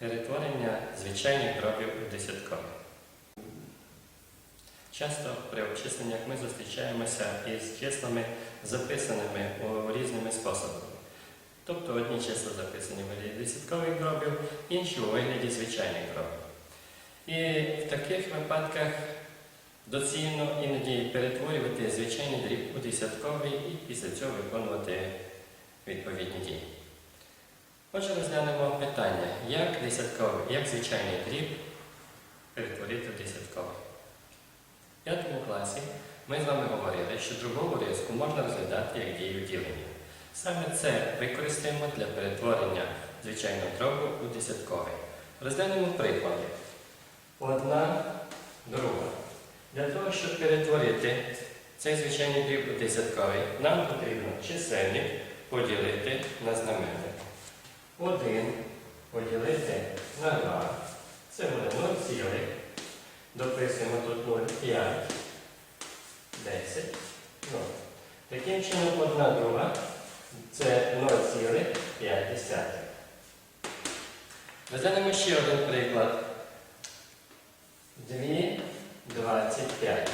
Перетворення звичайних дробів у десяткові. Часто при обчисленнях ми зустрічаємося із числами, записаними у різними способами. Тобто одні числа записані в вигляді десяткових дробів, інші у вигляді звичайних дробів. І в таких випадках доцільно іноді перетворювати звичайний дріб у десятковий і після цього виконувати відповідні дії. Отже, розглянемо питання, як десятковий, як звичайний дріб перетворити в десятковий. В п'ятому класі ми з вами говорили, що дробову риску можна розглядати як дію ділення. Саме це використаємо для перетворення звичайного дробу у десятковий. Розглянемо приклади. Одна, друга. Для того, щоб перетворити цей звичайний дріб у десятковий, нам потрібно чисельник поділити на знаменник. 1 поділити на 2. Це буде 0 цілих. Дописуємо тут 0, 5, 10, 0. Таким чином, одна друга це 0,5. Розглянемо ще один приклад. 2, 25.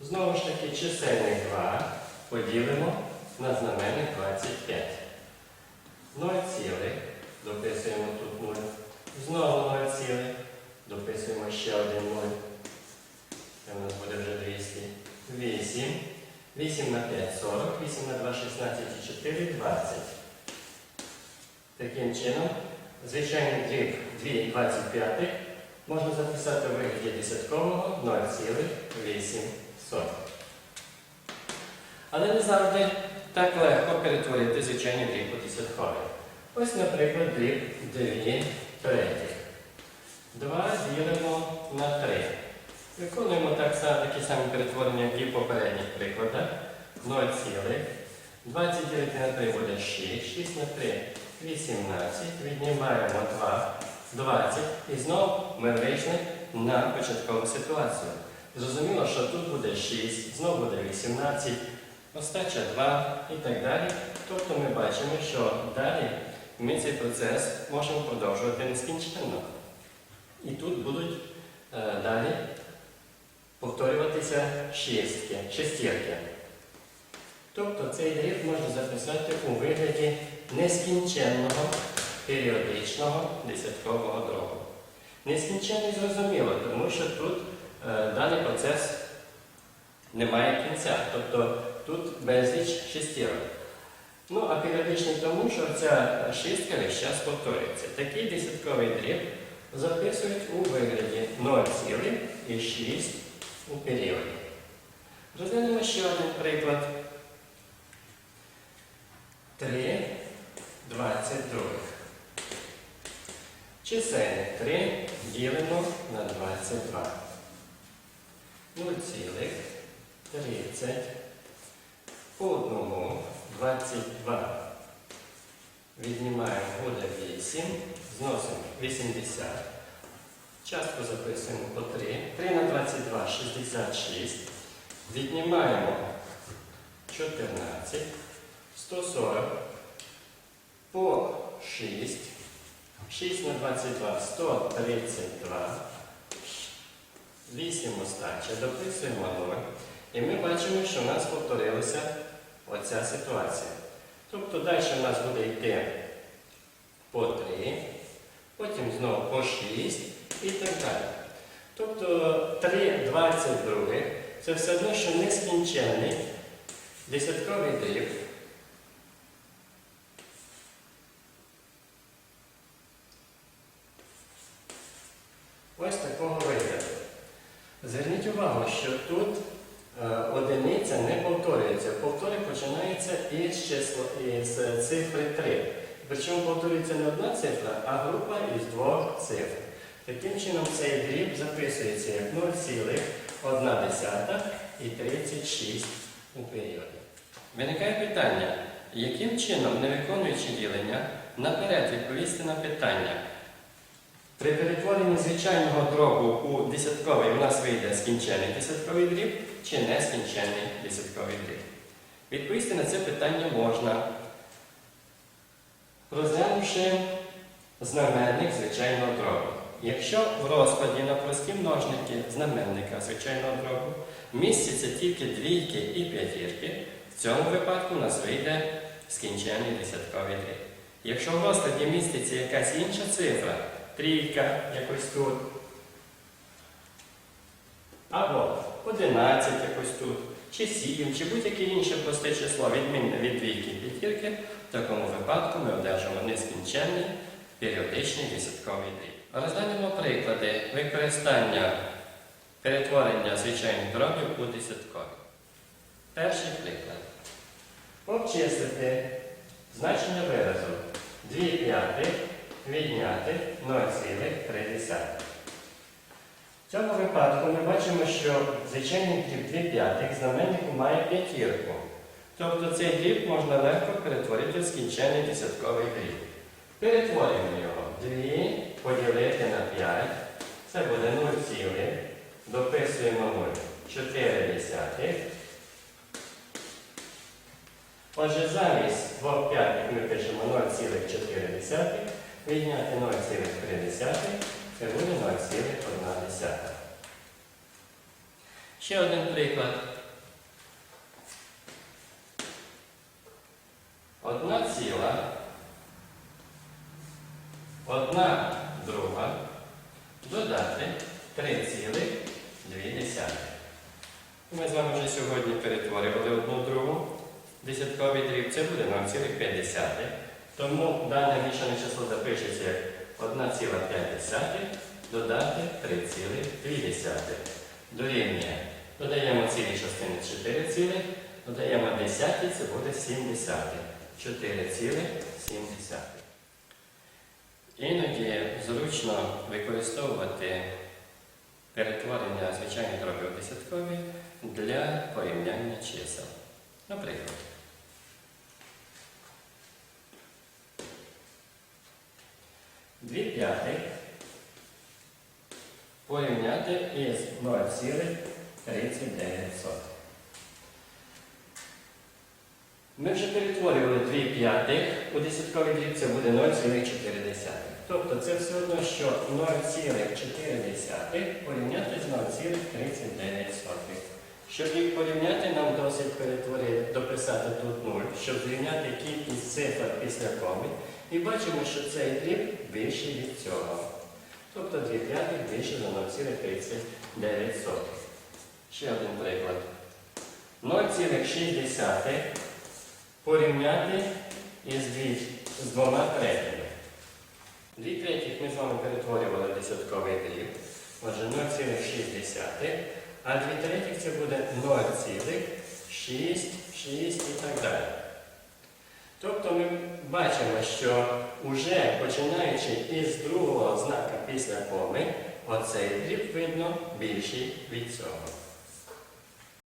Знову ж таки, чисельник 2 поділимо на знаменник 25. 0 цілих, дописуємо тут 0. Знову 0 цілих, дописуємо ще один 0. Це у нас буде вже 200. 8. 8 на 5 40, 8 на 2 16 і 4 20. Таким чином, звичайний дріб 2,25 можна записати у вигляді десяткового 0,8. Але не завжди так легко перетворити звичайний дріб у десятковий. Ось, наприклад, дріб 2 третіх. 2 ділимо на 3. Виконуємо так само, такі самі перетворення, як і в попередніх прикладах. 0 цілих. 20 ділити на 3 буде 6. 6 на 3 18. Віднімаємо 2 20. І знову ми вийшли на початкову ситуацію. Зрозуміло, що тут буде 6, знову буде 18, остача 2 і так далі. Тобто ми бачимо, що далі ми цей процес можемо продовжувати нескінченно. І тут будуть е, далі повторюватися шістки, шестірки. Тобто цей дріб можна записати у вигляді нескінченного періодичного десяткового дробу. Нескінченний зрозуміло, тому що тут е, даний процес не має кінця, тобто тут безліч шестірок. Ну, а періодичний тому, що ця шістка весь час повторюється. Такий десятковий дріб записують у вигляді 0,6 у періоді. Розглянемо ще один приклад. 3 22. Чисельник 3 ділимо на 22. 0,30 по одному 22. Віднімаємо буде 8, зносимо 80. Частку записуємо по 3. 3 на 22 66. Віднімаємо 14. 140 по 6. 6 на 22 132. 8 остача. Дописуємо 0. І ми бачимо, що в нас повторилася оця ситуація. Тобто далі в нас буде йти по 3, потім знову по 6 і так далі. Тобто 3 22 це все одно, що нескінченний десятковий дріб. Ось такого вигляду. Зверніть увагу, що тут е, одиниця не повторюється. Повтори починаються із, числа, із цифри 3. Причому повторюється не одна цифра, а група із двох цифр. Таким чином цей дріб записується як 0,1 і 36 у періоді. Виникає питання, яким чином, не виконуючи ділення, наперед відповісти на питання. При перетворенні звичайного дробу у десятковий у нас вийде скінчений десятковий дріб чи нескінчений десятковий дріб. Відповісти на це питання можна, розглянувши знаменник звичайного дробу. Якщо в розкладі на прості множники знаменника звичайного дробу містяться тільки двійки і п'ятірки, в цьому випадку у нас вийде скінчений десятковий дріб. Якщо в розкладі міститься якась інша цифра, трійка якось тут, або 11 якось тут, чи 7, чи будь-яке інше просте число відмінне від двійки і п'ятірки, в такому випадку ми одержимо нескінченний періодичний десятковий дріб. Розглянемо приклади використання перетворення звичайних дробів у десяткові. Перший приклад. Обчислити значення виразу 2 п'ятих відняти 0,3. В цьому випадку ми бачимо, що звичайний дріб 2 п'ятих знаменнику має п'ятірку. Тобто цей дріб можна легко перетворити в скінчений десятковий дріб. Перетворюємо його. 2 поділити на 5. Це буде 0 цілих. Дописуємо 0. 4 десятих. Отже, замість 2 п'ятих ми пишемо 0,4. Відняти 0,3. Буде 0,1. Ще один приклад. Одна ціла, одна друга, додати 3,2. Ми з вами вже сьогодні перетворювали одну другу. Десятковий дріб це буде 0,5. Тому дане рішене число запишеться як 1,5 додати 3,2. Дорівнює. Додаємо цілі частини 4 цілих, додаємо десяті, це буде 7 десятих. 4,7. Іноді зручно використовувати перетворення звичайних дробів десяткові для порівняння чисел. Наприклад, Дві п'ятих порівняти із 0,39. Ми вже перетворювали 2 п'ятих у десятковий дріб, це буде 0,4. Тобто це все одно, що 0,4 порівняти з 0,39. Щоб їх порівняти, нам досить перетворити, дописати тут 0, щоб зрівняти кількість цифр після коми. І бачимо, що цей дріб більший від цього. Тобто 2 п'ятих більше за 0,39. Ще один приклад. 0,6 порівняти із дві, з двома третіми. Дві третіх ми з вами перетворювали десятковий дріб. Отже, 0,6, а дві третіх це буде 0,6, 6 і так далі. Тобто ми бачимо, що вже починаючи із другого знака після коми, оцей дріб видно більший від цього.